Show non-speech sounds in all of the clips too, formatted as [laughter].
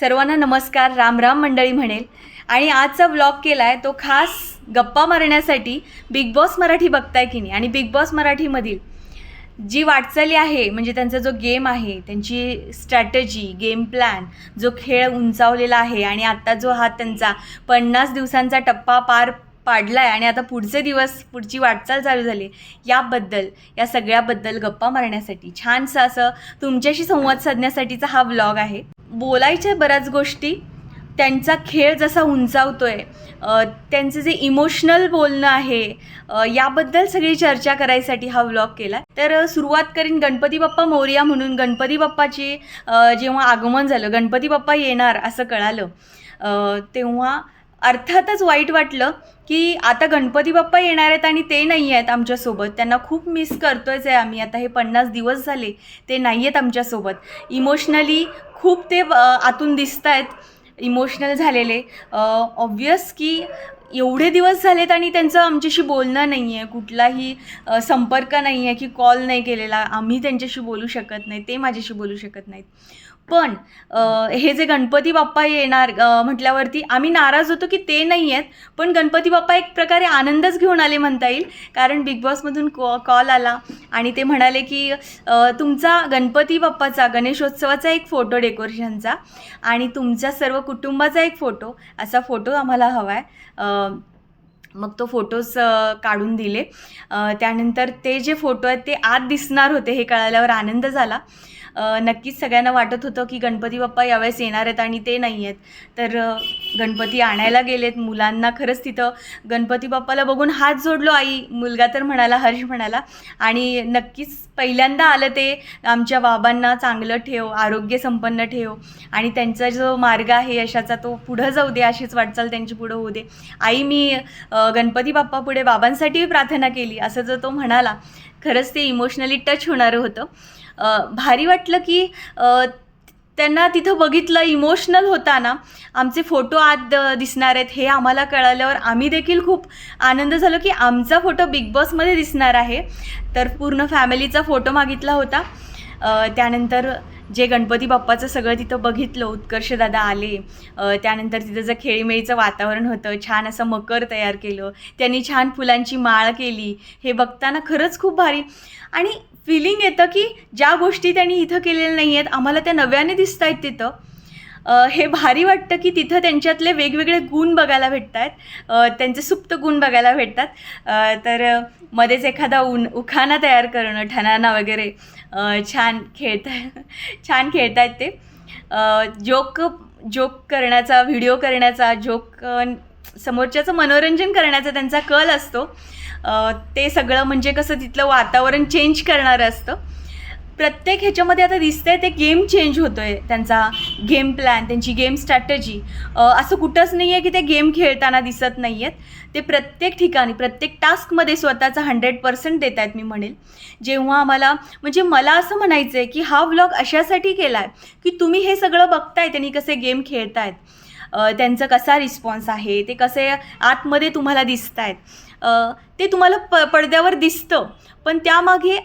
सर्वांना नमस्कार राम राम मंडळी म्हणेल. आणि आजचा व्लॉग केला आहे तो खास गप्पा मारण्यासाठी बिग बॉस मराठी बघताय की नाही? आणि बिग बॉस मराठीमधील जी वाटचाली आहे म्हणजे त्यांचा जो गेम आहे त्यांची स्ट्रॅटजी गेम प्लॅन जो खेळ उंचावलेला आहे आणि आत्ता जो हा त्यांचा पन्नास दिवसांचा टप्पा पार पाडला आहे आणि आता पुढचे दिवस पुढची वाटचाल चालू झाली याबद्दल या सगळ्याबद्दल गप्पा मारण्यासाठी छानसं असं तुमच्याशी संवाद साधण्यासाठीचा हा व्लॉग आहे. बोलायच्या बऱ्याच गोष्टी त्यांचा खेळ जसा उंचावतोय आहे त्यांचं जे इमोशनल बोलणं आहे याबद्दल सगळी चर्चा करायसाठी हा व्लॉग केला तर सुरुवात करीन गणपती बाप्पा मोर्या म्हणून. गणपती बाप्पाची जेव्हा आगमन झालं गणपती बाप्पा येणार असं कळालं तेव्हा अर्थातच वाईट वाटलं की आता गणपती बाप्पा येणार आहेत आणि ते नाही आहेत आमच्यासोबत. त्यांना खूप मिस करतोयच आहे आम्ही. आता हे पन्नास दिवस झाले ते नाही आहेत आमच्यासोबत. इमोशनली खूप ते आतून दिसत आहेत. इमोशनल झालेले. ऑब्वियस की एवढे दिवस झालेत आणि त्यांचं आमच्याशी बोलणं नाही आहे. कुठलाही संपर्क नाही आहे की कॉल नाही केलेला. आम्ही त्यांच्याशी बोलू शकत नाही. ते माझ्याशी बोलू शकत नाहीत. पण हे जे गणपती बाप्पा येणार म्हटल्यावरती आम्ही नाराज होतो की ते नाही आहेत पण गणपती बाप्पा एक प्रकारे आनंदच घेऊन आले म्हणता येईल. कारण बिग बॉसमधून कॉ कॉल आला आणि ते म्हणाले की तुमचा गणपती बाप्पाचा गणेशोत्सवाचा एक फोटो डेकोरेशनचा आणि तुमच्या सर्व कुटुंबाचा एक फोटो असा फोटो आम्हाला हवा आहे. मग तो फोटोज काढून दिले. त्यानंतर ते जे फोटो आहेत ते आत दिसणार होते हे कळाल्यावर आनंद झाला. नक्कीच सगळ्यांना वाटत होतं की गणपती बाप्पा यावेळेस येणार आहेत आणि ते नाही आहेत. तर गणपती आणायला गेलेत मुलांना खरंच तिथं गणपती बाप्पाला बघून हात जोडलो आई. मुलगा तर म्हणाला हर्ष म्हणाला. आणि नक्कीच पहिल्यांदा आलं ते आमच्या बाबांना चांगलं ठेव आरोग्य संपन्न ठेव. आणि त्यांचा जो मार्ग आहे यशाचा तो पुढं जाऊ दे अशीच वाटचाल त्यांची पुढं होऊ दे. आई मी गणपती बाप्पा पुढे बाबांसाठी प्रार्थना केली असं जर तो म्हणाला खरंच ते इमोशनली टच होणारं होतं. भारी वाटलं की त्यांना तिथं बघितलं इमोशनल होताना आमचे फोटो आत दिसणार आहेत हे आम्हाला कळाल्यावर आम्ही देखील खूप आनंद झालो की आमचा फोटो बिग बॉसमध्ये दिसणार आहे. तर पूर्ण फॅमिलीचा फोटो मागितला होता. त्यानंतर जे गणपती बाप्पाचं सगळं तिथं बघितलं उत्कर्ष दादा आले. त्यानंतर तिथं जर खेळीमेळीचं वातावरण होतं छान असं मकर तयार केलं त्यांनी छान फुलांची माळ केली. हे बघताना खरंच खूप भारी. आणि फिलिंग येतं की ज्या गोष्टी त्यांनी इथं केलेल्या नाही आहेत आम्हाला त्या नव्याने दिसत आहेत तिथं हे भारी वाटतं की तिथं त्यांच्यातले वेगवेगळे गुण बघायला भेटत आहेत त्यांचे सुप्त गुण बघायला भेटतात. तर मध्येच एखादा उन उखाणा तयार करणं ठणाना वगैरे छान खेळता छान खेळतायत ते. जोक जोक करण्याचा व्हिडिओ करण्याचा जोक समोरच्याचं मनोरंजन करण्याचा त्यांचा कल असतो. ते सगळं म्हणजे कसं तिथलं वातावरण चेंज करणारं असतं. प्रत्येक ह्याच्यामध्ये आता दिसतंय ते गेम चेंज होतो आहे त्यांचा गेम प्लॅन त्यांची गेम स्ट्रॅटजी असं कुठंच नाही आहे की ते गेम खेळताना दिसत नाही आहेत ते प्रत्येक ठिकाणी प्रत्येक टास्कमध्ये स्वतःचा हंड्रेड पर्सेंट देत आहेत मी म्हणेल. जेव्हा आम्हाला म्हणजे मला असं म्हणायचं आहे की हा व्लॉग अशासाठी केला आहे की तुम्ही हे सगळं बघताय त्यांनी कसे गेम खेळतायत. त्यांचा कसा रिस्पॉन्स आहे ते कसे आतमध्ये तुम्हाला दिसत आहेत ते तुम्हाला प पडद्यावर दिसतं. पण त्यामागे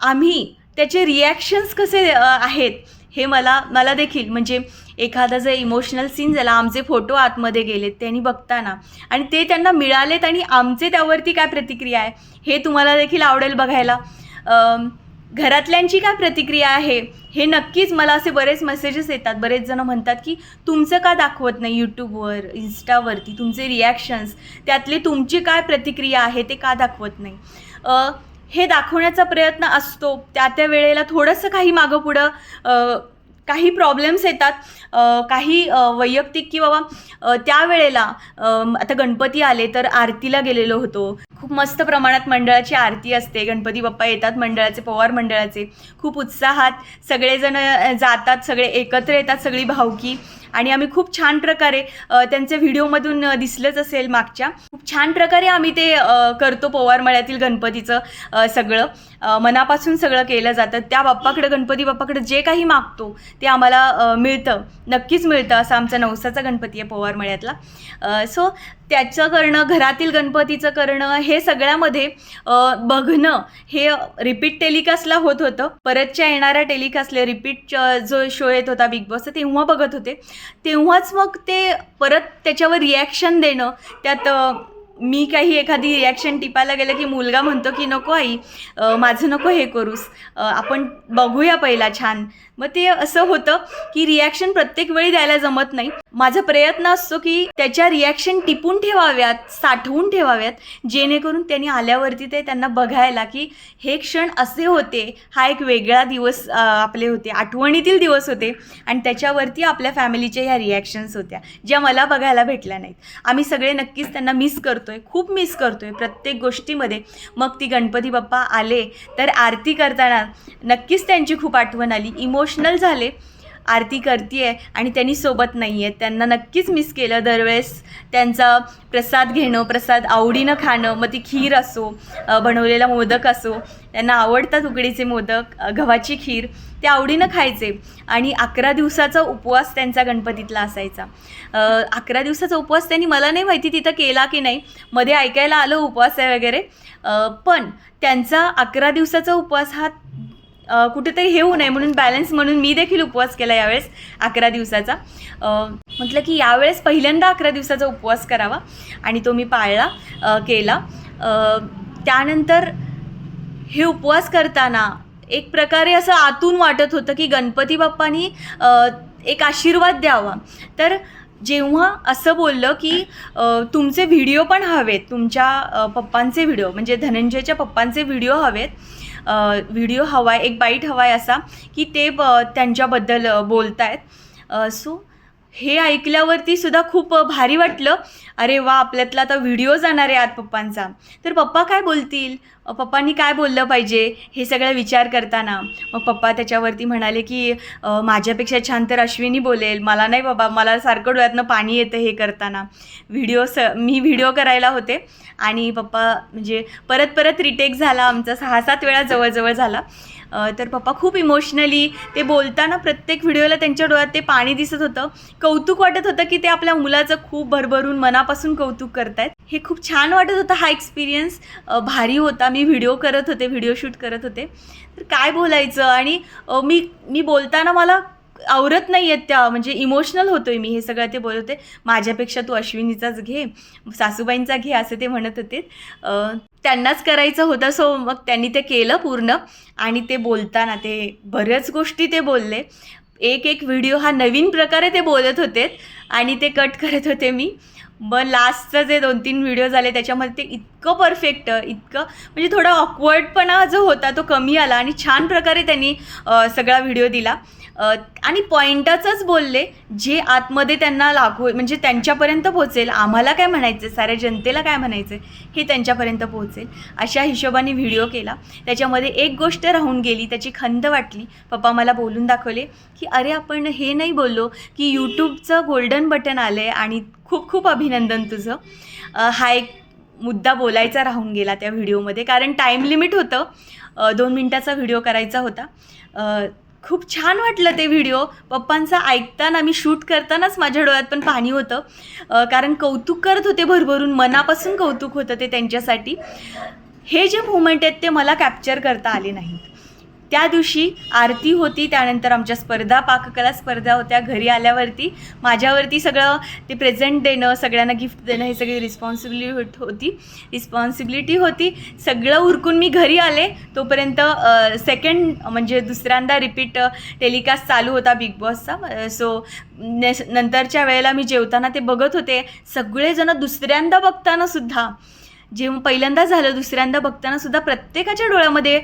आम्ही त्याचे रिॲक्शन्स कसे आहेत हे मला मला देखील म्हणजे एखादा जर इमोशनल सीन झाला आमचे फोटो आतमध्ये गेलेत त्यांनी बघताना आणि ते त्यांना मिळालेत आणि आमचे त्यावरती काय प्रतिक्रिया आहे हे तुम्हाला देखील आवडेल बघायला. घरातल्यांची काय प्रतिक्रिया आहे? हे नक्कीच मला असे बरेच मेसेजेस येतात. बरेच जण म्हणतात की तुमचं का दाखवत नाही यूट्यूबवर इन्स्टावरती तुमचे रिॲक्शन्स त्यातली तुमची काय प्रतिक्रिया आहे ते का दाखवत नाही? हे दाखवण्याचा प्रयत्न असतो. त्या त्या वेळेला थोडंसं काही मागं पुढं काही प्रॉब्लेम्स येतात. काही वैयक्तिक की बाबा त्यावेळेला आता गणपती आले तर आरतीला गेलेलो होतो. खूप मस्त प्रमाणात मंडळाची आरती असते. गणपती बाप्पा येतात मंडळाचे पवार मंडळाचे. खूप उत्साहात सगळेजण जातात सगळे एकत्र येतात सगळी भावकी. आणि आम्ही खूप छान प्रकारे त्यांचे व्हिडिओमधून दिसलंच असेल मागच्या. खूप छान प्रकारे आम्ही ते करतो पोवारमळ्यातील गणपतीचं सगळं. मनापासून सगळं केलं जातं. त्या बाप्पाकडे गणपती बाप्पाकडे जे काही मागतो ते आम्हाला मिळतं. नक्कीच मिळतं असा आमचा नवसाचा गणपती आहे पोवारमळ्यातला सो त्याचं करणं घरातील गणपतीचं करणं हे सगळ्यामध्ये बघणं हे रिपीट टेलिकास्टला होत होतं. परतच्या येणाऱ्या टेलिकास्टला रिपीट जो शो येत होता बिग बॉसचा तेव्हा बघत होते. तेव्हाच मग ते परत त्याच्यावर रिॲक्शन देणं त्यात मी काही एखादी रिॲक्शन टिपायला गेलं की मुलगा म्हणतो की नको आई माझं नको हे करूस. आपण बघूया पहिला छान. मग ते असं होतं की रिॲक्शन प्रत्येक वेळी द्यायला जमत नाही. माझा प्रयत्न असतो की त्याच्या रिॲक्शन टिपून ठेवाव्यात साठवून ठेवाव्यात जेणेकरून त्यांनी आल्यावरती ते त्यांना बघायला की हे क्षण असे होते हा एक वेगळा दिवस आपले होते आठवणीतील दिवस होते आणि त्याच्यावरती आपल्या फॅमिलीच्या ह्या रिॲक्शन्स होत्या ज्या मला बघायला भेटल्या नाहीत. आम्ही सगळे नक्कीच त्यांना मिस करतो आहे खूप मिस करतो आहे प्रत्येक गोष्टीमध्ये. मग ती गणपती बाप्पा आले तर आरती करताना नक्कीच त्यांची खूप आठवण आली. इमोशनल झाले. आरती करते आणि त्यांनी सोबत नाही आहेत त्यांना नक्कीच मिस केलं दरवेळेस. त्यांचा प्रसाद घेणं प्रसाद आवडीनं खाणं मग ती खीर असो बनवलेला मोदक असो त्यांना आवडतात उकडीचे मोदक गव्हाची खीर ते आवडीनं खायचे. आणि अकरा दिवसाचा उपवास त्यांचा गणपतीतला असायचा. अकरा दिवसाचा उपवास त्यांनी मला नाही माहिती तिथं केला की नाही. मध्ये ऐकायला आलं उपवास आहे वगैरे पण त्यांचा अकरा दिवसाचा उपवास हा कुठेतरी हे होऊ नये म्हणून बॅलन्स म्हणून मी देखील उपवास केला यावेळेस अकरा दिवसाचा. म्हटलं की यावेळेस पहिल्यांदा अकरा दिवसाचा उपवास करावा आणि तो मी पाळला केला. त्यानंतर हे उपवास करताना एक प्रकारे असं आतून वाटत होतं की गणपती बाप्पानी एक आशीर्वाद द्यावा. तर जेव्हा असं बोललं की तुमचे व्हिडिओ पण हवेत तुमच्या पप्पांचे व्हिडिओ म्हणजे धनंजयच्या पप्पांचे व्हिडिओ हवेत व्हिडिओ हवा आहे एक बाईट हवा आहे असा की ते ब त्यांच्याबद्दल बोलत आहेत सो हे ऐकल्यावरती सुद्धा खूप भारी वाटलं. अरे वा आपल्यातला आता व्हिडिओ जाणार आहे आत पप्पांचा. तर पप्पा काय बोलतील? पप्पांनी काय बोललं पाहिजे? हे सगळं विचार करताना. मग पप्पा त्याच्यावरती म्हणाले की माझ्यापेक्षा छान तर अश्विनी बोलेल. मला नाही बाबा मला सारखं डोळ्यातनं पाणी येतं हे करताना. व्हिडिओ स मी व्हिडिओ करायला होते. आणि पप्पा म्हणजे परत परत रिटेक झाला. आमचा सहा सात वेळा जवळजवळ झाला. तर पप्पा खूप इमोशनली ते बोलताना प्रत्येक व्हिडिओला त्यांच्या डोळ्यात ते पाणी दिसत होतं. कौतुक वाटत होतं की ते आपल्या मुलाचं खूप भरभरून मनापासून कौतुक करतायत. हे खूप छान वाटत होतं हा एक्सपिरियन्स भारी होता. मी व्हिडिओ करत होते व्हिडिओ शूट करत होते. तर काय बोलायचं? आणि मी मी बोलताना मला आवरत नाही आहेत त्या म्हणजे इमोशनल होतोय मी हे सगळं ते बोलत होते. माझ्यापेक्षा तू अश्विनीचाच घे सासूबाईंचा घे असं ते म्हणत होते. त्यांनाच करायचं होतं. सो मग त्यांनी ते केलं पूर्ण आणि ते बोलताना ते बऱ्याच गोष्टी ते बोलले. एक एक व्हिडिओ हा नवीन प्रकारे ते बोलत होते आणि ते कट करत होते मी. मग लास्टचं जे दोन तीन व्हिडिओ झाले त्याच्यामध्ये ते इतकं परफेक्ट इतकं म्हणजे थोडा ऑकवर्डपणा जो होता तो कमी आला आणि छान प्रकारे त्यांनी सगळा व्हिडिओ दिला. आणि पॉईंटाचंच बोलले जे आतमध्ये त्यांना लागू म्हणजे त्यांच्यापर्यंत पोहोचेल. आम्हाला काय म्हणायचं साऱ्या जनतेला काय म्हणायचं हे त्यांच्यापर्यंत पोहोचेल. अशा हिशोबाने व्हिडिओ केला. त्याच्यामध्ये एक गोष्ट राहून गेली त्याची खंत वाटली. पप्पा मला बोलून दाखवले की अरे आपण हे नाही बोललो की यूट्यूबचं गोल्डन बटन आलं आहे आणि खूप खूप अभिनंदन तुझं. हा एक मुद्दा बोलायचा राहून गेला त्या व्हिडिओमध्ये. कारण टाईम लिमिट होतं. दोन मिनटाचा व्हिडिओ करायचा होता. खूप छान वाटलं ते व्हिडिओ. पप्पांचा ऐकताना मी शूट करतानाच माझ्या डोळ्यात पण पाणी होतं. कारण कौतुक करत होते भरभरून मनापासून कौतुक होतं ते त्यांच्यासाठी. हे जे मुवमेंट आहेत ते मला कॅप्चर करता आले नाहीत. त्या दिवशी आरती होती त्यानंतर आमच्या स्पर्धा पाककला स्पर्धा होत्या घरी आल्यावरती. माझ्यावरती सगळं ते प्रेझेंट देणं सगळ्यांना गिफ्ट देणं हे सगळी रिस्पॉन्सिबिलिटी होती रिस्पॉन्सिबिलिटी होती. सगळं उरकून मी घरी आले. तोपर्यंत सेकंड म्हणजे दुसऱ्यांदा रिपीट टेलिकास्ट चालू होता बिग बॉसचा सो नंतरच्या वेळेला मी जेवताना ते बघत होते. सगळेजण दुसऱ्यांदा बघताना सुद्धा जेव्हा पहिल्यांदा झालं दुसऱ्यांदा बघताना सुद्धा प्रत्येकाच्या डोळ्यामध्ये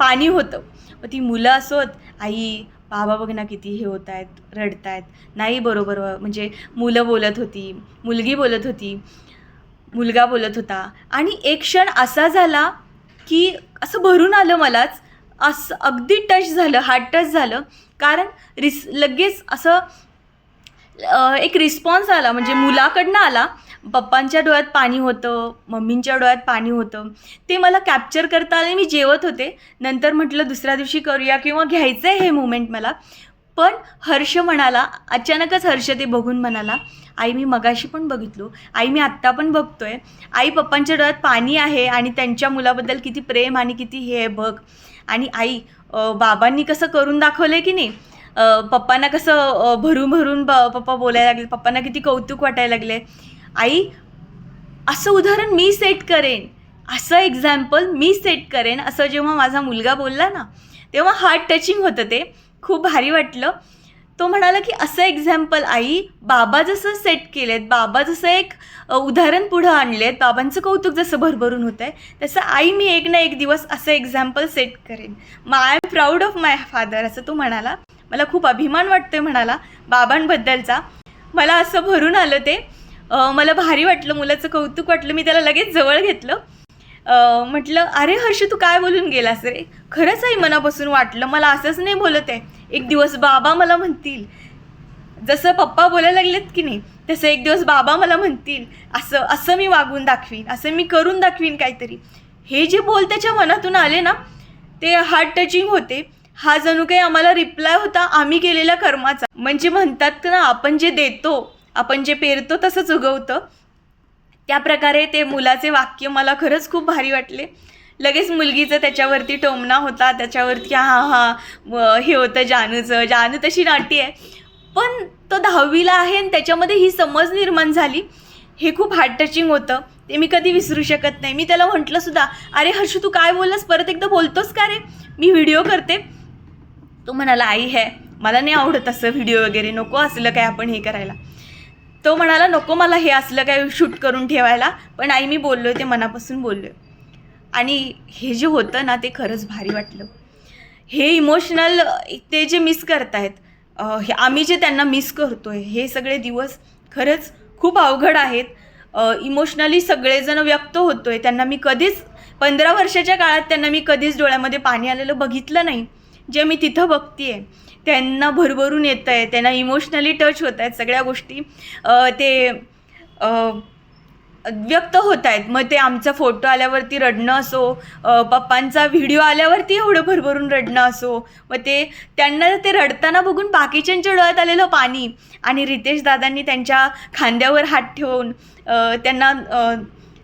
पाणी होतं. मग ती मुलं असोत आई बाबा बघ ना किती हे होत आहेत रडत आहेत नाही बरोबर म्हणजे मुलं बोलत होती मुलगी बोलत होती मुलगा बोलत होता. आणि एक क्षण असा झाला की असं भरून आलं मलाच असं अगदी टच झालं हार्ट टच झालं. कारण रिस लगेच असं एक रिस्पॉन्स आला म्हणजे मुलाकडनं आला पप्पांच्या डोळ्यात पाणी होतं मम्मींच्या डोळ्यात पाणी होतं. ते मला कॅप्चर करता आले मी जेवत होते. नंतर म्हटलं दुसऱ्या दिवशी करूया किंवा घ्यायचं आहे हे मुमेंट मला. पण हर्ष म्हणाला अचानकच हर्ष ते बघून म्हणाला आई मी मगाशी पण बघितलो. आई मी आत्ता पण बघतोय. आई पप्पांच्या डोळ्यात पाणी आहे आणि त्यांच्या मुलाबद्दल किती प्रेम आणि किती हे आहे बघ. आणि आई बाबांनी कसं करून दाखवलं आहे की नाही? पप्पांना कसं भरून भरून ब पप्पा बोलायला लागले. पप्पांना किती कौतुक वाटायला लागले आई असं उदाहरण मी सेट करेन. असं एक्झाम्पल मी सेट करेन. असं जेव्हा माझा मुलगा बोलला ना तेव्हा हार्ट टचिंग होतं ते. खूप भारी वाटलं. तो म्हणाला की असं एक्झाम्पल आई बाबा जसं सेट केलेत बाबा जसं एक उदाहरण पुढं आणलेत बाबांचं कौतुक जसं भरभरून होतं आहे तसं आई मी एक ना एक दिवस असं एक्झाम्पल सेट करेन. मग I am proud of my father असं तो म्हणाला. मला खूप अभिमान वाटतोय म्हणाला बाबांबद्दलचा. मला असं भरून आलं ते. मला भारी वाटलं मुलाचं कौतुक वाटलं मी त्याला लगेच जवळ घेतलं. म्हटलं अरे हर्ष तू काय बोलून गेलास रे? खरंच आई मनापासून वाटलं मला असंच नाही बोलत आहे. एक दिवस बाबा मला म्हणतील. जसं पप्पा बोलायला लागलेत की नाही तसं एक दिवस बाबा मला म्हणतील असं असं मी वागून दाखवीन असं मी करून दाखवीन काहीतरी. हे जे बोल त्याच्या मनातून आले ना ते हार्ट टचिंग होते. हा जणू काही आम्हाला रिप्लाय होता आम्ही केलेल्या कर्माचा. म्हणजे म्हणतात ना आपण जे देतो आपण जे पेरतो तसंच उगवतं. त्या प्रकारे ते मुलाचे वाक्य मला खरंच खूप भारी वाटले. लगेच मुलगीचं त्याच्यावरती टोमणा होता त्याच्यावरती हा हा हे होतं जानूचं. जानू तशी नाटी आहे. पण तो दहावीला आहे आणि त्याच्यामध्ये ही समज निर्माण झाली. हे खूप हार्ट टचिंग होतं. ते मी कधी विसरू शकत नाही. मी त्याला म्हटलं सुद्धा अरे हर्षू तू काय बोललास? परत एकदा बोलतोस का रे? मी व्हिडिओ करते. तो म्हणाला आई है. मला नाही आवडत असं व्हिडिओ वगैरे. नको असलं काय आपण हे करायला. तो म्हणाला नको मला हे असलं काय शूट करून ठेवायला. पण आई मी बोललो आहे ते मनापासून बोललो आहे आणि हे जे होतं ना ते खरंच भारी वाटलं. हे इमोशनल ते जे मिस करतायत हे आम्ही जे त्यांना मिस करतोय हे सगळे दिवस खरंच खूप अवघड आहेत. इमोशनली सगळेजण व्यक्त होतोय. त्यांना मी कधीच पंधरा वर्षाच्या काळात त्यांना मी कधीच डोळ्यामध्ये पाणी आलेलं बघितलं नाही. जे मी तिथं बघतीये. त्यांना भरभरून येतं आहे त्यांना इमोशनली टच होत आहेत सगळ्या गोष्टी ते व्यक्त होत आहेत. मग ते आमचा फोटो आल्यावरती रडणं असो पप्पांचा व्हिडिओ आल्यावरती एवढं भरभरून रडणं असो मग ते त्यांना ते रडताना बघून बाकीच्यांच्या डोळ्यात आलेलं पाणी आणि रितेश दादांनी त्यांच्या खांद्यावर हात ठेवून त्यांना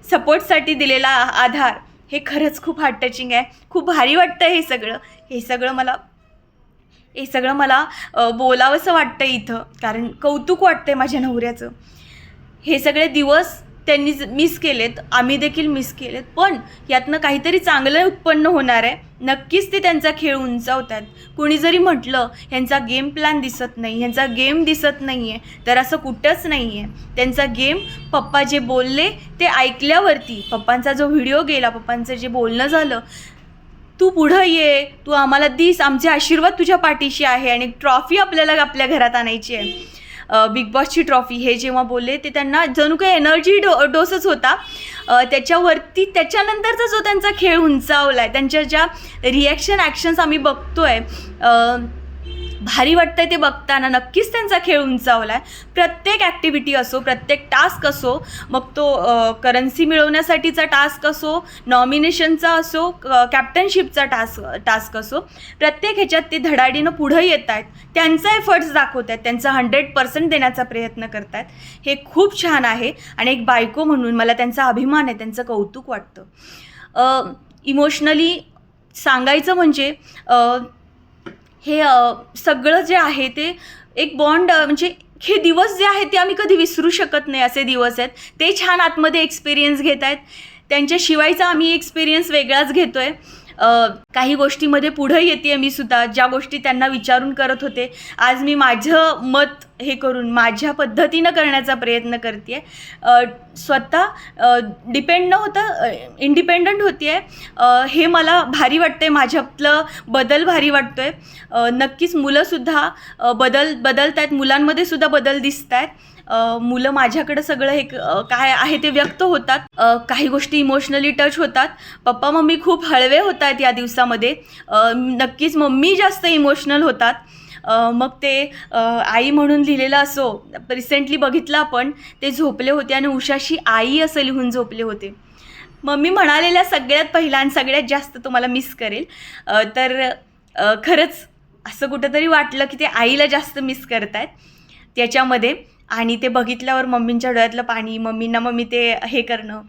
सपोर्टसाठी दिलेला आधार हे खरंच खूप हार्ट टचिंग आहे. खूप भारी वाटतं हे सगळं. हे सगळं मला हे सगळं मला बोलावंसं वाटतं इथं. कारण कौतुक वाटतंय माझ्या नवऱ्याचं. हे सगळे दिवस त्यांनी मिस केलेत. आम्ही देखील मिस केलेत. पण यातनं काहीतरी चांगलं उत्पन्न होणार आहे. नक्कीच ते त्यांचा खेळ उंचावतात कुणी जरी म्हटलं ह्यांचा गेम प्लॅन दिसत नाही ह्यांचा गेम दिसत नाही आहे तर असं कुठंच नाही आहे त्यांचा गेम पप्पा जे बोलले ते ऐकल्यावरती पप्पांचा जो व्हिडिओ गेला पप्पांचं जे बोलणं झालं तू पुढं ये. तू आम्हाला दिस. आमचे आशीर्वाद तुझ्या पाठीशी आहे आणि ट्रॉफी आपल्याला आपल्या घरात आणायची आहे. बिग बॉसची ट्रॉफी. हे जेव्हा बोलले ते त्यांना जणू काही एनर्जी डो डोसच होता. त्याच्यावरती त्याच्यानंतरचा जो त्यांचा खेळ उंचावला आहे त्यांच्या ज्या रिॲक्शन ॲक्शन्स आम्ही बघतो आहे भारी वाटतंय ते बघताना. नक्कीच त्यांचा खेळ उंचावला आहे प्रत्येक ॲक्टिव्हिटी असो प्रत्येक टास्क असो मग तो करन्सी मिळवण्यासाठीचा टास्क असो नॉमिनेशनचा असो कॅप्टनशिपचा टास्क टास्क असो प्रत्येक ह्याच्यात ते धडाडीनं पुढं येत आहेत त्यांचा एफर्ट्स दाखवत आहेत त्यांचा हंड्रेड पर्सेंट देण्याचा प्रयत्न करत आहेत हे खूप छान आहे आणि एक बायको म्हणून मला त्यांचा अभिमान आहे त्यांचं कौतुक वाटतं. इमोशनली सांगायचं म्हणजे हे सगळं जे आहे ते एक बॉन्ड म्हणजे हे दिवस जे आहेत ते आम्ही कधी विसरू शकत नाही असे दिवस आहेत. ते छान आतमध्ये एक्सपिरियन्स घेत आहेत त्यांच्याशिवायचा आम्ही एक्सपिरियन्स वेगळाच घेतो आहे काही गोष्टीमध्ये पुढं येते मी सुद्धा ज्या गोष्टी त्यांना विचारून करत होते. आज मी माझं मत हे करून माझ्या पद्धतीनं करण्याचा प्रयत्न करते स्वतः डिपेंड न होता इंडिपेंडंट होती आहे हे मला भारी वाटतंय माझ्यातलं बदल भारी वाटतोय. आहे नक्कीच मुलंसुद्धा बदल बदलत आहेत मुलांमध्ये सुद्धा बदल दिसत आहेत मुलं माझ्याकडं सगळं हे काय आहे ते व्यक्त होतात. काही गोष्टी इमोशनली टच होतात. पप्पा मम्मी खूप हळवे होत आहेत या दिवसामध्ये. नक्कीच मम्मी जास्त इमोशनल होतात. मग ते आई म्हणून लिहिलेलं असो रिसेंटली बघितलं आपण ते झोपले होते आणि उषाशी आई असं लिहून झोपले होते. मम्मी म्हणालेल्या सगळ्यात पहिला आणि सगळ्यात जास्त तुम्हाला मिस करेल. तर खरंच असं कुठंतरी वाटलं की ते आईला जास्त मिस करतायत. त्याच्यामध्ये आणि ते बघितल्यावर मम्मींच्या डोळ्यातलं पाणी मम्मींना मम्मी ते हे करणं.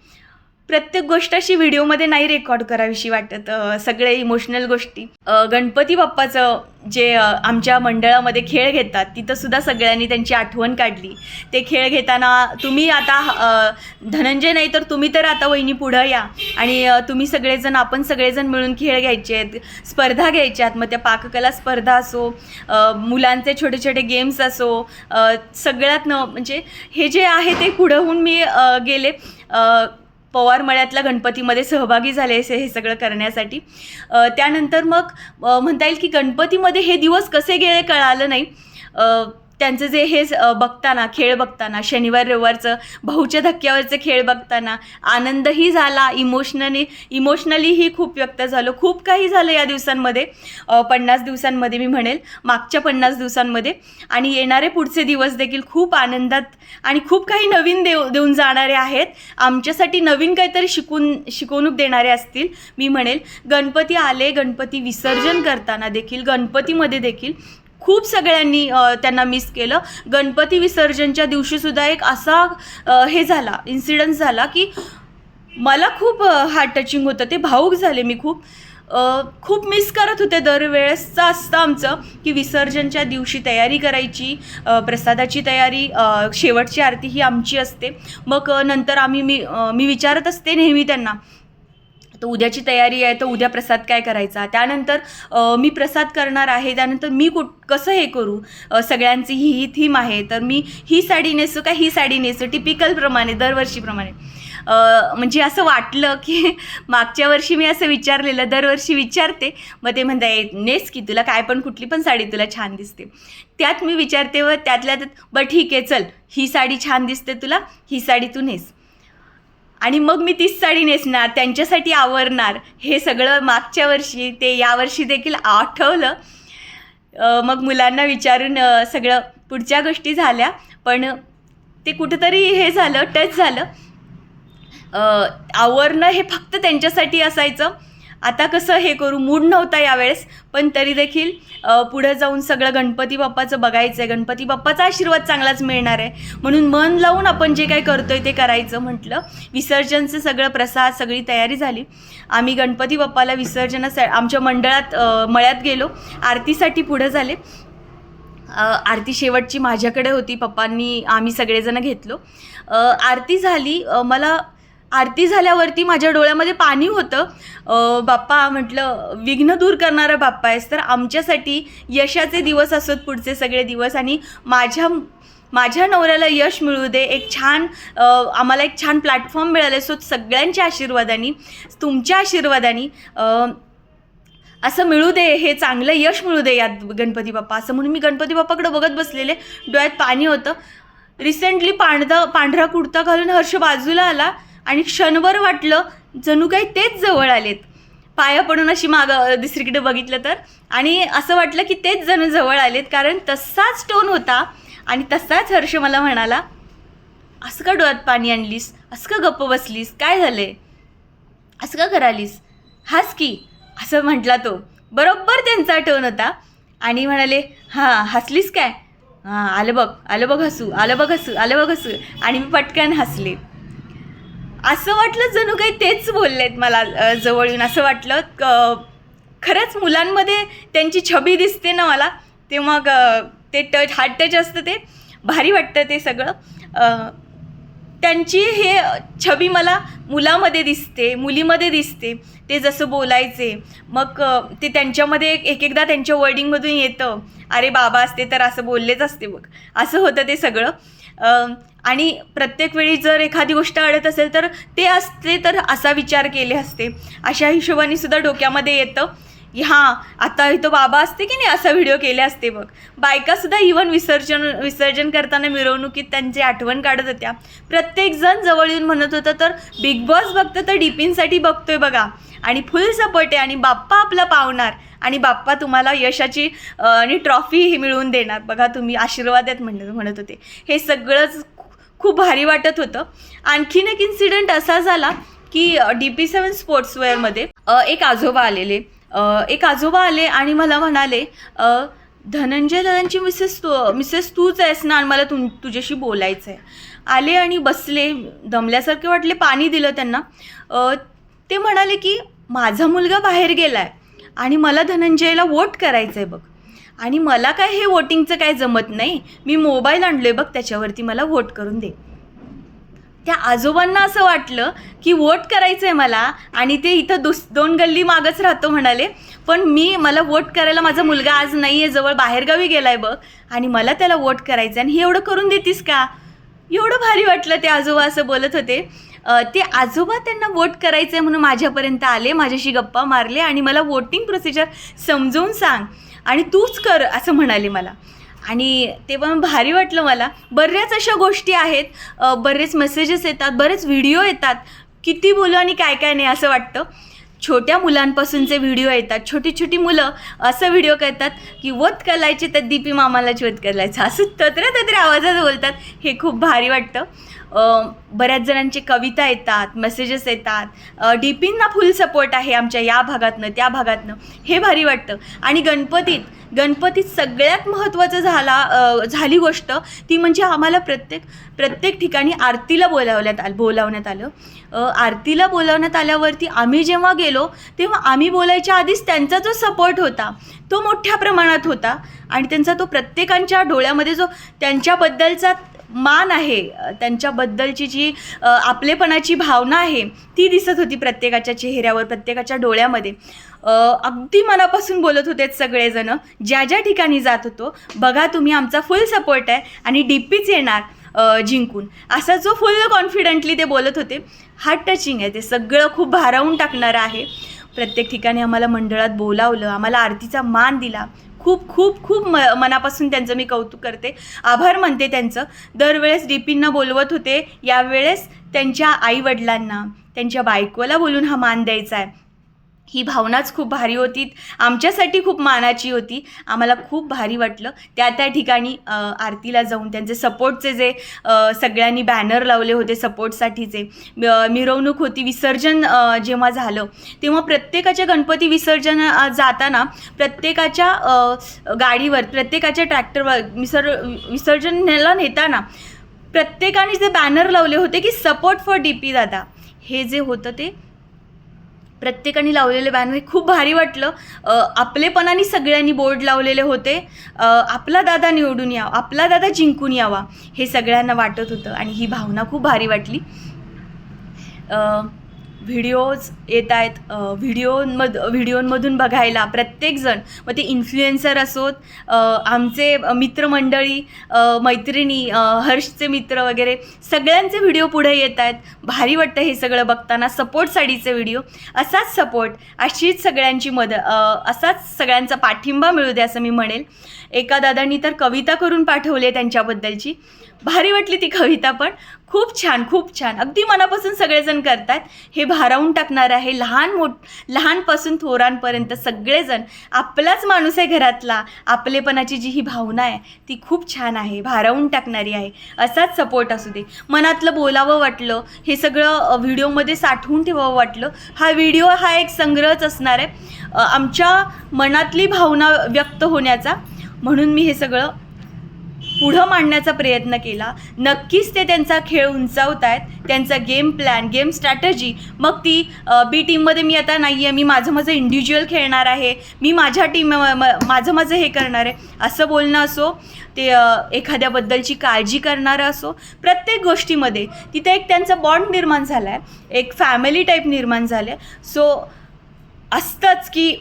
प्रत्येक गोष्ट अशी व्हिडिओमध्ये नाही रेकॉर्ड करावीशी वाटत सगळे इमोशनल गोष्टी. गणपती बाप्पाचं जे आमच्या मंडळामध्ये खेळ घेतात तिथं सुद्धा सगळ्यांनी त्यांची आठवण काढली. ते खेळ घेताना तुम्ही आता धनंजय नाही तर तुम्ही तर आता वहिनी पुढं या. आणि तुम्ही सगळेजण आपण सगळेजण मिळून खेळ घ्यायचे आहेत स्पर्धा घ्यायच्यात मग त्या पाककला स्पर्धा असो मुलांचे छोटे छोटे गेम्स असो सगळ्यात न म्हणजे हे जे आहे ते पुढं होऊन मी गेले. पवारमळ्यातल्या पवार मळ्यातल्या गणपतीमध्ये सहभागी झाले असे हे सगळं करण्यासाठी. त्यानंतर मग म्हणता येईल की गणपतीमध्ये हे दिवस कसे गेले कळालं नाही. त्यांचं जे हे बघताना खेळ बघताना शनिवार रविवारचं भाऊच्या धक्क्यावरचे खेळ बघताना आनंदही झाला इमोशनली इमोशनलीही खूप व्यक्त झालं. खूप काही झालं या दिवसांमध्ये. पन्नास दिवसांमध्ये मी म्हणेल मागच्या पन्नास दिवसांमध्ये. आणि येणारे पुढचे दिवस देखील खूप आनंदात आणि खूप काही नवीन देऊ देऊन जाणारे आहेत. आमच्यासाठी नवीन काहीतरी शिकून शिकवणूक देणारे असतील. मी म्हणेल गणपती आले गणपती विसर्जन करताना देखील गणपतीमध्ये देखील खूप सगळ्यांनी त्यांना मिस केलं. गणपती विसर्जनच्या दिवशीसुद्धा एक असा हे झाला इन्सिडन्स झाला की मला खूप हार्ट टचिंग होतं. ते भाऊक झाले मी खूप. खूप मिस करत होते दरवेळेसचं असतं आमचं की विसर्जनच्या दिवशी तयारी करायची प्रसादाची तयारी शेवटची आरती ही आमची असते. मग नंतर आम्ही मी मी विचारत असते नेहमी त्यांना तर उद्याची तयारी आहे तर उद्या प्रसाद काय करायचा? त्यानंतर मी प्रसाद करणार आहे त्यानंतर मी कुठ कसं हे करू? सगळ्यांची ही ही थीम आहे तर मी ही साडी नेसू का ही साडी नेसू? टिपिकलप्रमाणे दरवर्षीप्रमाणे. म्हणजे असं वाटलं की [laughs] मागच्या वर्षी मी असं विचारलेलं दरवर्षी विचारते. मग ते म्हणताय नेस की तुला काय पण कुठली पण साडी तुला छान दिसते. त्यात मी विचारते व त्यातल्या त्यात बरं ठीक आहे चल. ही साडी छान दिसते तुला ही साडी तू नेस. आणि मग मी तीच साडी नेसणार त्यांच्यासाठी आवरणार. हे सगळं मागच्या वर्षी ते यावर्षी देखील आठवलं. मग मुलांना विचारून सगळं पुढच्या गोष्टी झाल्या. पण ते कुठंतरी हे झालं टच झालं. आवरणं हे फक्त त्यांच्यासाठी असायचं. आता कसं हे करू? मूड नव्हता यावेळेस पण तरी देखील पुढं जाऊन सगळं गणपती बाप्पाचं बघायचं आहे गणपती बाप्पाचा आशीर्वाद चांगलाच मिळणार आहे. म्हणून मन लावून आपण जे काही आहे ते करायचं म्हटलं. विसर्जनचं सगळं प्रसाद सगळी तयारी झाली. आम्ही गणपती बाप्पाला विसर्जनासा आमच्या मंडळात मळ्यात गेलो. आरतीसाठी पुढं झाले. आरती शेवटची माझ्याकडे होती. पप्पांनी आम्ही सगळेजण घेतलो. आरती झाली. मला आरती झाल्यावरती माझ्या डोळ्यामध्ये पाणी होतं. बाप्पा म्हटलं विघ्न दूर करणारा बाप्पा आहेस तर आमच्यासाठी यशाचे दिवस असोत पुढचे सगळे दिवस आणि माझ्या माझ्या नवऱ्याला यश मिळू दे. एक छान आम्हाला एक छान प्लॅटफॉर्म मिळाले सो सगळ्यांच्या आशीर्वादाने तुमच्या आशीर्वादाने. असं मिळू दे हे चांगलं यश मिळू दे यात गणपती बाप्पा. असं म्हणून मी गणपती बाप्पाकडे बघत बसलेले. डोळ्यात पाणी होतं. रिसेंटली पांढरा पांढरा कुर्ता घालून हर्ष बाजूला आला. आणि क्षणभर वाटलं जणू काही तेच जवळ आलेत. पाया पडून अशी माग दुसरीकडे बघितलं तर. आणि असं वाटलं की तेच जण जवळ आलेत कारण तसाच टोन होता आणि तसाच हर्ष मला म्हणाला असं का डोळ्यात पाणी आणलीस? असं का गप्प बसलीस? काय झालंय? असं का करालीस? हास की असं म्हटला तो. बरोबर त्यांचा टोन होता. आणि म्हणाले हां हसलीस काय? हां आलं बघ आलं बघ हसू आलं बघ हसू आलं बघ हसू. आणि मी पटकन हसले. असं वाटलं जणू काही तेच बोललेत मला जवळ येऊन असं वाटलं क- खरंच मुलांमध्ये त्यांची छबी दिसते ना मला ते मग ते टच हार्ड टच असतं ते भारी वाटतं ते सगळं. त्यांची हे छबी मला मुलामध्ये दिसते मुलीमध्ये दिसते ते जसं बोलायचे मग ते त्यांच्यामध्ये एक एकदा त्यांच्या वर्डिंगमधून येतं अरे बाबा असते तर असं बोललेच असते बघ. असं होतं ते सगळं. आणि प्रत्येक वेळी जर एखादी गोष्ट अडत असेल तर ते असते तर असा विचार केले असते. अशा हिशोबाने सुद्धा डोक्यामध्ये येतं. की हां आता इथं बाबा असते की नाही असा व्हिडिओ केले असते बघ. बायकासुद्धा इवन विसर्जन विसर्जन करताना मिरवणुकीत त्यांची आठवण काढत होत्या. प्रत्येकजण जवळ येऊन म्हणत होतं तर बिग बॉस बघतं तर डीपींसाठी बघतोय बघा. आणि फुल सपोर्ट आहे आणि बाप्पा आपला पावणार. आणि बाप्पा तुम्हाला यशाची आणि ट्रॉफी ही मिळवून देणार. बघा तुम्ही आशीर्वाद आहेत म्हणत म्हणत होते. हे सगळंच खूप भारी वाटत होतं. आणखीन एक इन्सिडेंट असा झाला की डी पी सेवन स्पोर्ट्सवेअरमध्ये अ, एक आजोबा आलेले. एक आजोबा आले आणि मला म्हणाले धनंजय दादांची मिसेस तू मिसेस तूच आहेस ना आणि मला तुम तुझ्याशी बोलायचं आहे आले आणि बसले. दमल्यासारखे वाटले पाणी दिलं त्यांना. ते म्हणाले की माझा मुलगा बाहेर गेला आहे आणि मला धनंजयला वोट करायचं आहे बघ. आणि मला काय हे वोटिंगचं काय जमत नाही? मी मोबाईल आणलोय बघ त्याच्यावरती मला वोट करून दे. त्या आजोबांना असं वाटलं की वोट करायचं आहे मला आणि ते इथं दुस दोन गल्ली मागच राहतो म्हणाले. पण मी मला वोट करायला माझा मुलगा आज नाही आहे जवळ बाहेरगावी गेला आहे बघ. आणि मला त्याला वोट करायचं आहे आणि हे एवढं करून देतीस का? एवढं भारी वाटलं ते आजोबा असं बोलत होते. ते आजोबा त्यांना वोट करायचं आहे म्हणून माझ्यापर्यंत आले माझ्याशी गप्पा मारले आणि मला वोटिंग प्रोसिजर समजवून सांग आणि तूच कर असं म्हणाले मला. आणि ते पण भारी वाटलं मला. बऱ्याच अशा गोष्टी आहेत. बरेच मेसेजेस येतात बरेच व्हिडिओ येतात. किती बोलू आणि काय काय नाही असं वाटतं. छोट्या मुलांपासूनचे व्हिडिओ येतात. छोटी छोटी मुलं असं व्हिडिओ करतात की वत करायचे तर दीपी मामालाच वत करायचं. असं तत्र तत्र आवाजात बोलतात. हे खूप भारी वाटतं. बऱ्याच जणांचे कविता येतात मेसेजेस येतात. डीपींना फुल सपोर्ट आहे आमच्या या भागातनं त्या भागातनं. हे भारी वाटतं. आणि गणपतीत गणपतीत सगळ्यात महत्त्वाचं झाला झाली गोष्ट ती म्हणजे आम्हाला प्रत्येक प्रत्येक ठिकाणी आरतीला बोलावण्यात आलं. बोलावण्यात आलं आरतीला बोलावण्यात आल्यावरती आम्ही जेव्हा गेलो तेव्हा आम्ही बोलायच्या आधीच त्यांचा जो सपोर्ट होता तो मोठ्या प्रमाणात होता. आणि त्यांचा तो प्रत्येकांच्या डोळ्यामध्ये जो त्यांच्याबद्दलचा मान आहे. त्यांच्याबद्दलची जी आपलेपणाची भावना आहे ती दिसत होती प्रत्येकाच्या चेहऱ्यावर प्रत्येकाच्या डोळ्यामध्ये. अगदी मनापासून बोलत होते सगळेजण. ज्या ज्या ठिकाणी जात होतो बघा तुम्ही आमचा फुल सपोर्ट आहे आणि डीपीच येणार जिंकून. असा जो फुल कॉन्फिडंटली ते बोलत होते हार्ट टचिंग आहे. ते सगळं खूप भारावून टाकणारं आहे. प्रत्येक ठिकाणी आम्हाला मंडळात बोलावलं आम्हाला आरतीचा मान दिला खूप खूप खूप म मनापासून त्यांचं मी कौतुक करते. आभार मानते त्यांचं. दरवेळेस डीपींना बोलवत होते यावेळेस त्यांच्या आईवडिलांना त्यांच्या बायकोला बोलून हा मान द्यायचा आहे. ही भावनाच खूप भारी होती. आमच्यासाठी खूप मानाची होती. आम्हाला खूप भारी वाटलं. त्या त्या ठिकाणी आरतीला जाऊन त्यांचे सपोर्टचे जे सगळ्यांनी बॅनर लावले होते सपोर्टसाठीचे मिरवणूक होती विसर्जन जेव्हा झालं तेव्हा प्रत्येकाच्या गणपती विसर्जन जाताना प्रत्येकाच्या गाडीवर प्रत्येकाच्या ट्रॅक्टरवर विसर विसर्जनाला नेताना प्रत्येकाने जे बॅनर लावले होते की सपोर्ट फॉर डी पी दादा. हे जे होतं ते प्रत्येकाने लावलेले बॅनर हे खूप भारी वाटलं. आपलेपणाने सगळ्यांनी बोर्ड लावलेले होते. आपला दादा निवडून यावा आपला दादा जिंकून यावा हे सगळ्यांना वाटत होतं आणि ही भावना खूप भारी वाटली. व्हिडिओज येत आहेत व्हिडिओमध व्हिडिओंमधून बघायला प्रत्येकजण. मग ते इन्फ्लुएन्सर असोत आमचे मित्रमंडळी मैत्रिणी हर्षचे मित्र वगैरे सगळ्यांचे व्हिडिओ पुढे येत आहेत भारी वाटतं हे सगळं बघताना सपोर्ट साडीचे व्हिडिओ असाच सपोर्ट अशीच सगळ्यांची मद असाच सगळ्यांचा पाठिंबा मिळू दे असं मी म्हणेल. एका दादांनी तर कविता करून पाठवली त्यांच्याबद्दलची. भारी वाटली ती कविता पण. खूप छान खूप छान. अगदी मनापासून सगळेजण करतात. हे भारावून टाकणार आहे लहान मोठ लहानपासून थोरांपर्यंत सगळेजण. आपलाच माणूस आहे घरातला. आपलेपणाची जी ही भावना आहे ती खूप छान आहे. भारावून टाकणारी आहे. असाच सपोर्ट असू दे. मनातलं बोलावं वाटलं हे सगळं व्हिडिओमध्ये साठवून ठेवावं वाटलं हा व्हिडिओ हा एक संग्रहच असणार आहे. आमच्या मनातली भावना व्यक्त होण्याचा. म्हणून मी हे सगळं पुढं मांडण्याचा प्रयत्न केला. नक्कीच ते त्यांचा खेळ उंचावत आहेत त्यांचा गेम प्लॅन गेम स्ट्रॅटजी मग ती बी टीममध्ये मी आता नाही आहे मी माझं माझं इंडिव्हिज्युअल खेळणार आहे. मी माझ्या टीम माझं माझं हे करणार आहे. असं बोलणं असो ते एखाद्याबद्दलची काळजी करणारं असो प्रत्येक गोष्टीमध्ये तिथे एक त्यांचा बॉन्ड निर्माण झाला आहे एक फॅमिली टाईप निर्माण झालं आहे सो असतंच की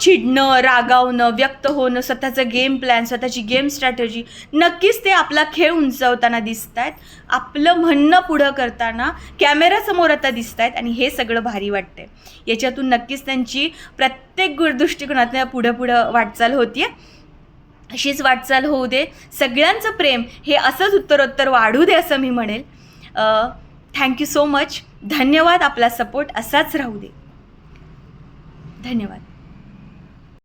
चिडणं रागावणं व्यक्त होणं स्वतःचं गेम प्लॅन स्वतःची गेम स्ट्रॅटजी नक्कीच ते आपला खेळ उंचवताना दिसत आहेत आपलं म्हणणं पुढं करताना कॅमेरासमोर आता दिसत आहेत आणि हे सगळं भारी वाटतंय. याच्यातून नक्कीच त्यांची प्रत्येक गु- दृष्टिकोनातनं पुढं पुढं वाटचाल होतीये. अशीच वाटचाल होऊ दे. सगळ्यांचं प्रेम हे असंच उत्तरोत्तर वाढू दे असं मी म्हणेल. थँक्यू सो मच धन्यवाद आपला सपोर्ट असाच राहू दे. धन्यवाद.